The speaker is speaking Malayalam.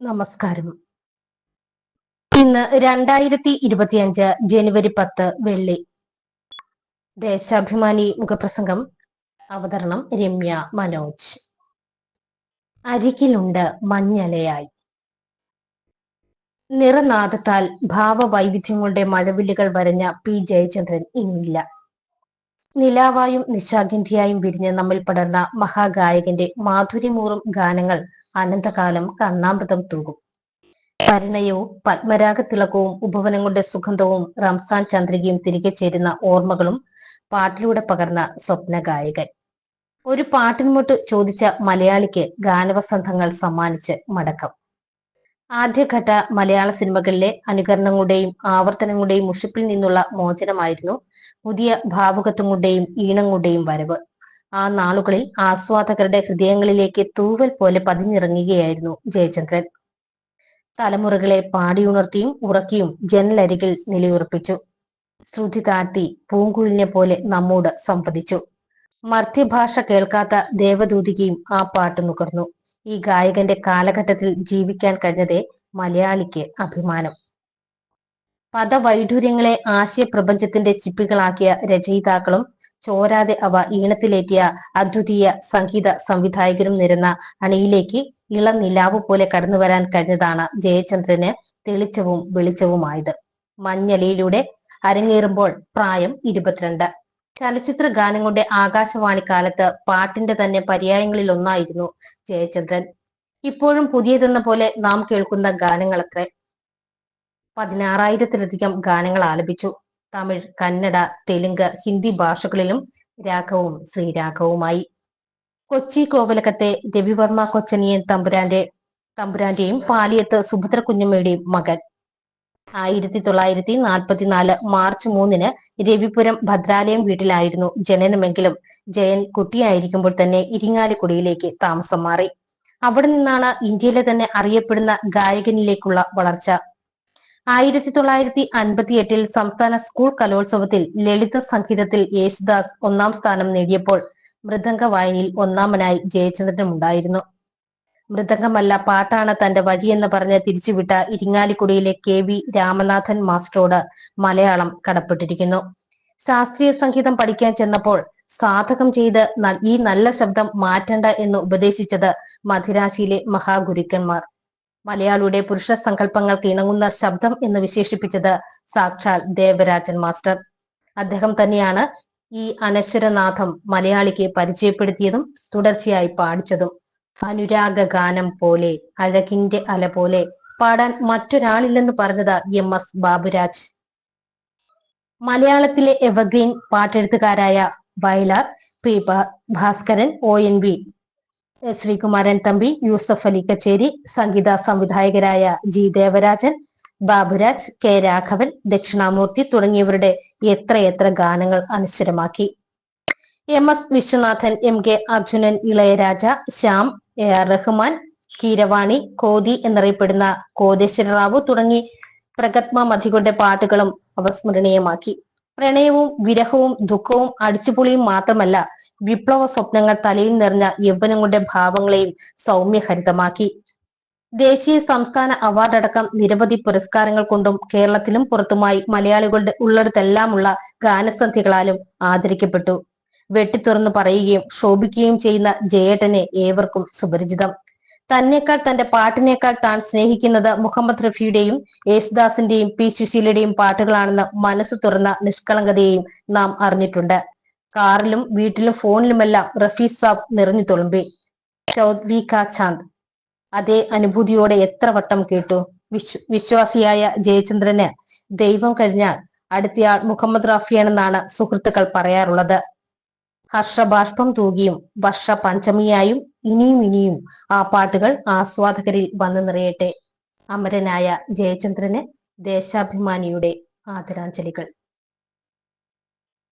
നമസ്കാരം. ഇന്ന് രണ്ടായിരത്തി ഇരുപത്തിയഞ്ച് ജനുവരി പത്ത് വെള്ളി. ദേശാഭിമാനി മുഖപ്രസംഗം. അവതരണം രമ്യ മനോജ്. അരികിലുണ്ട് മഞ്ഞലയായി. നിറനാദത്താൽ ഭാവവൈവിധ്യങ്ങളുടെ മഴവില്ലുകൾ വരഞ്ഞ പി ജയചന്ദ്രൻ ഇന്നില്ല. നിലാവായും നിശാഗന്ധിയായും വിരിഞ്ഞ് നമ്മിൽ പടർന്ന മഹാഗായകന്റെ മാധുര്യമൂറും ഗാനങ്ങൾ അനന്തകാലം കണ്ണാമൃതം തൂകും. പരിണയവും പത്മരാഗ തിളക്കവും ഉപവനങ്ങളുടെ സുഗന്ധവും റംസാൻ ചന്ദ്രികയും തിരികെ ചേരുന്ന ഓർമ്മകളും പാട്ടിലൂടെ പകർന്ന സ്വപ്ന ഗായകൻ ഒരു പാട്ടിൻമുട്ട് ചോദിച്ച മലയാളിക്ക് ഗാനവസന്തങ്ങൾ സമ്മാനിച്ച് മടക്കം. ആദ്യഘട്ട മലയാള സിനിമകളിലെ അനുകരണങ്ങളുടെയും ആവർത്തനങ്ങളുടെയും മുഷിപ്പിൽ നിന്നുള്ള മോചനമായിരുന്നു പുതിയ ഭാവുകത്വങ്ങളുടെയും ഈണങ്ങളുടെയും വരവ്. ആ നാളുകളിൽ ആസ്വാദകരുടെ ഹൃദയങ്ങളിലേക്ക് തൂവൽ പോലെ പതിഞ്ഞിറങ്ങുകയായിരുന്നു ജയചന്ദ്രൻ. തലമുറകളെ പാടിയുണർത്തിയും ഉറക്കിയും ജനലരികിൽ നിലയുറപ്പിച്ചു. ശ്രുതി താഴ്ത്തി പൂങ്കുഴിനെ പോലെ നമ്മോട് സംവദിച്ചു. മർത്യഭാഷ കേൾക്കാത്ത ദേവദൂതികയും ആ പാട്ട് നുകർന്നു. ഈ ഗായകന്റെ കാലഘട്ടത്തിൽ ജീവിക്കാൻ കഴിഞ്ഞതേ മലയാളിക്ക് അഭിമാനം. പദവൈഢൂര്യങ്ങളെ ആശയപ്രപഞ്ചത്തിന്റെ ചിപ്പികളാക്കിയ രചയിതാക്കളും ചോരാതെ അവ ഈണത്തിലേറ്റിയ അദ്വിതീയ സംഗീത സംവിധായകരും നിരന്ന അണിയിലേക്ക് ഇളം നിലാവ് പോലെ കടന്നു വരാൻ കഴിഞ്ഞതാണ് ജയചന്ദ്രന് തെളിച്ചവും വെളിച്ചവുമായത്. മഞ്ഞലയിലൂടെ അരങ്ങേറുമ്പോൾ പ്രായം ഇരുപത്തിരണ്ട്. ചലച്ചിത്ര ഗാനങ്ങളുടെ ആകാശവാണി കാലത്ത് പാട്ടിന്റെ തന്നെ പര്യായങ്ങളിൽ ഒന്നായിരുന്നു ജയചന്ദ്രൻ. ഇപ്പോഴും പുതിയതെന്ന പോലെ നാം കേൾക്കുന്ന ഗാനങ്ങളത്രേ. പതിനാറായിരത്തിലധികം ഗാനങ്ങൾ ആലപിച്ചു. തമിഴ് കന്നഡ തെലുങ്ക് ഹിന്ദി ഭാഷകളിലും രാഘവും ശ്രീരാഘവുമായി. കൊച്ചി കോവലകത്തെ രവിവർമ്മ കൊച്ചനിയൻ തമ്പുരാന്റെ തമ്പുരാന്റെയും പാലിയത്ത് സുഭദ്ര കുഞ്ഞമ്മയുടെയും മകൻ. ആയിരത്തി തൊള്ളായിരത്തി നാൽപ്പത്തിനാല് മാർച്ച് മൂന്നിന് രവിപുരം ഭദ്രാലയം വീട്ടിലായിരുന്നു ജനനമെങ്കിലും ജയൻ കുട്ടിയായിരിക്കുമ്പോൾ തന്നെ ഇരിങ്ങാലിക്കുടിയിലേക്ക് താമസം മാറി. അവിടെ നിന്നാണ് ഇന്ത്യയിലെ തന്നെ അറിയപ്പെടുന്ന ഗായകനിലേക്കുള്ള വളർച്ച. ആയിരത്തി തൊള്ളായിരത്തി അൻപത്തി എട്ടിൽ സംസ്ഥാന സ്കൂൾ കലോത്സവത്തിൽ ലളിത സംഗീതത്തിൽ യേശുദാസ് ഒന്നാം സ്ഥാനം നേടിയപ്പോൾ മൃദംഗ വായനയിൽ ഒന്നാമനായി ജയചന്ദ്രനുമുണ്ടായിരുന്നു. മൃദംഗമല്ല പാട്ടാണ് തന്റെ വഴിയെന്ന് പറഞ്ഞ് തിരിച്ചുവിട്ട ഇരിങ്ങാലിക്കുടിയിലെ കെ വി രാമനാഥൻ മാസ്റ്ററോട് മലയാളം കടപ്പെട്ടിരിക്കുന്നു. ശാസ്ത്രീയ സംഗീതം പഠിക്കാൻ ചെന്നപ്പോൾ സാധകം ചെയ്ത് ഈ നല്ല ശബ്ദം മാറ്റണ്ട എന്ന് ഉപദേശിച്ചത് മധുരാശിയിലെ മഹാഗുരുക്കന്മാർ. മലയാളിയുടെ പുരുഷ സങ്കല്പങ്ങൾക്ക് ഇണങ്ങുന്ന ശബ്ദം എന്ന് വിശേഷിപ്പിച്ചത് സാക്ഷാൽ ദേവരാജൻ മാസ്റ്റർ. അദ്ദേഹം തന്നെയാണ് ഈ അനശ്വരനാഥം മലയാളിക്ക് പരിചയപ്പെടുത്തിയതും തുടർച്ചയായി പാടിച്ചതും. അനുരാഗ ഗാനം പോലെ അഴകിന്റെ അല പോലെ പാടാൻ മറ്റൊരാളില്ലെന്ന് പറഞ്ഞത് എം എസ് ബാബുരാജ്. മലയാളത്തിലെ evergreen പാട്ടെഴുത്തുകാരായ Vayalar P Bhaskaran O N V Sreekumaran Thampi Yusuf Ali Kechery സംഗീത സംവിധായകരായ ജി ദേവരാജൻ ബാബുരാജ് കെ രാഘവൻ ദക്ഷിണാമൂർത്തി തുടങ്ങിയവരുടെ എത്രയെത്ര ഗാനങ്ങൾ അനശ്വരമാക്കി M S Viswanathan M K Arjunan Ilaiyaraaja Shyam A R Rahman Keeravani Kothi എന്നറിയപ്പെടുന്ന കോതേശ്വര റാവു തുടങ്ങി പ്രഗത്മ മധികളുടെ പാട്ടുകളും അവസ്മരണീയമാക്കി. പ്രണയവും വിരഹവും ദുഃഖവും അടിച്ചുപൊളിയും മാത്രമല്ല വിപ്ലവ സ്വപ്നങ്ങൾ തലയിൽ നിറഞ്ഞ യൗവനങ്ങളുടെ ഭാവങ്ങളെയും സൗമ്യഹരിതമാക്കി. ദേശീയ സംസ്ഥാന അവാർഡടക്കം നിരവധി പുരസ്കാരങ്ങൾ കൊണ്ടും കേരളത്തിലും പുറത്തുമായി മലയാളികളുടെ ഉള്ളിടത്തെല്ലാമുള്ള ഗാനസന്ധികളാലും ആദരിക്കപ്പെട്ടു. വെട്ടിത്തുറന്ന് പറയുകയും ശോഭിക്കുകയും ചെയ്യുന്ന ജയേട്ടനെ ഏവർക്കും സുപരിചിതം. തന്നെക്കാൾ തന്റെ പാട്ടിനേക്കാൾ താൻ സ്നേഹിക്കുന്നത് മുഹമ്മദ് റഫിയുടെയും യേശുദാസിന്റെയും പി സുശീലയുടെയും പാട്ടുകളാണെന്ന് മനസ്സ് തുറന്ന നിഷ്കളങ്കതയെയും നാം അറിഞ്ഞിട്ടുണ്ട്. കാറിലും വീട്ടിലും ഫോണിലുമെല്ലാം റഫീസ് സാബ് നിറഞ്ഞു തുളുമ്പി. ചൗധരി കാ ചാന്ദ്. അതേ അനുഭൂതിയോടെ എത്ര വട്ടം കേട്ടു. വിശ്വ വിശ്വാസിയായ ജയചന്ദ്രന് ദൈവം കഴിഞ്ഞാൽ അടുത്തയാൾ മുഹമ്മദ് റാഫിയാണെന്നാണ് സുഹൃത്തുക്കൾ പറയാറുള്ളത്. ഹർഷബാഷ്പം തൂകിയും വർഷ പഞ്ചമിയായും ഇനിയും ഇനിയും ആ പാട്ടുകൾ ആസ്വാദകരിൽ വന്നു നിറയട്ടെ. അമരനായ ജയചന്ദ്രന് ദേശാഭിമാനിയുടെ ആദരാഞ്ജലികൾ.